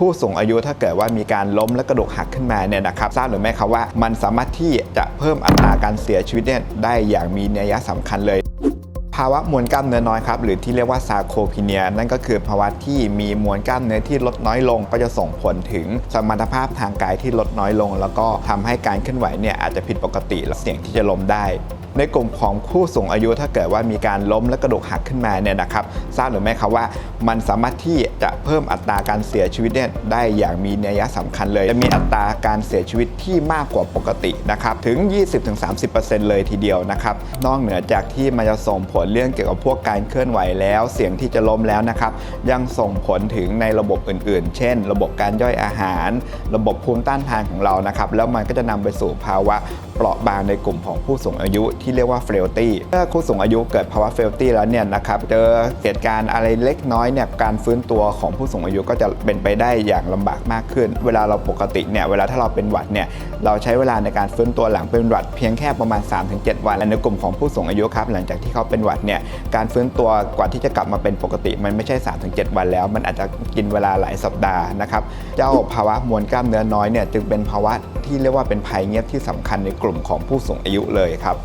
ผู้สูงอายุถ้าเกิดว่ามีการล้มและกระดูกหักขึ้นมาเนี่ยนะครับทราบหรือไม่ครับว่ามันสามารถที่จะเพิ่มอัตราการเสียชีวิตเนี่ยได้อย่างมีนัยสำคัญเลย ภาวะมวลกล้ามเนื้อน้อยครับหรือที่เรียกว่าซาโคพีเนียนั่นก็คือภาวะที่มีมวลกล้ามเนื้อที่ลดน้อยลง ก็จะส่งผลถึงสมรรถภาพทางกายที่ลดน้อยลง แล้วก็ทำให้การเคลื่อนไหวเนี่ยอาจจะผิดปกติและเสี่ยงที่จะล้มได้ ในกลุ่มของผู้สูงอายุถ้าเกิดว่ามีการล้มและกระดูกหักขึ้นมาเนี่ยนะครับทราบหรือไม่ครับว่ามันสามารถที่จะเพิ่มอัตราการเสียชีวิตเนี่ยได้อย่างมีนัยสำคัญเลย จะมีอัตราการเสียชีวิตที่มากกว่าปกตินะครับถึง 20-30%เลยทีเดียวนะครับนอกเหนือจากที่มันจะส่งผลเรื่องเกี่ยวกับพวกการเคลื่อนไหวแล้ว เสี่ยงที่จะล้มแล้วนะครับยังส่งผลถึงในระบบอื่น ๆ เช่น ระบบการย่อยอาหาร ระบบภูมิต้านทานของเรานะครับแล้วมันก็จะนำไปสู่ภาวะเปราะบางในกลุ่มของผู้สูงอายุที่เรียกว่าเฟลตี้เมื่อผู้สูงอายุเกิดภาวะเฟลตี้แล้วเนี่ยนะครับเจอเหตุการณ์อะไรเล็กน้อยเนี่ยการฟื้นตัวของผู้สูงอายุก็จะเป็นไปได้อย่างลำบากมากขึ้น เวลาเราปกติเนี่ยเวลาถ้าเราเป็นหวัดเนี่ยเราใช้เวลาในการฟื้นตัวหลังเป็นหวัดเพียงแค่ประมาณ 3-7 วันและในกลุ่มของผู้สูงอายุครับหลังจากที่เขาเป็นหวัดเนี่ยการฟื้นตัวกว่าที่จะกลับมาเป็นปกติ มันไม่ใช่ 3-7 วันแล้ว มันอาจจะกินเวลาหลายสัปดาห์นะครับเจ้าภาวะมวลกล้ามเนื้อน้อยเนี่ยจึงเป็นภาวะที่เรียกว่าเป็นภัยเงียบที่สำคัญในกลุ่มของผู้สูงอายุเลยครับ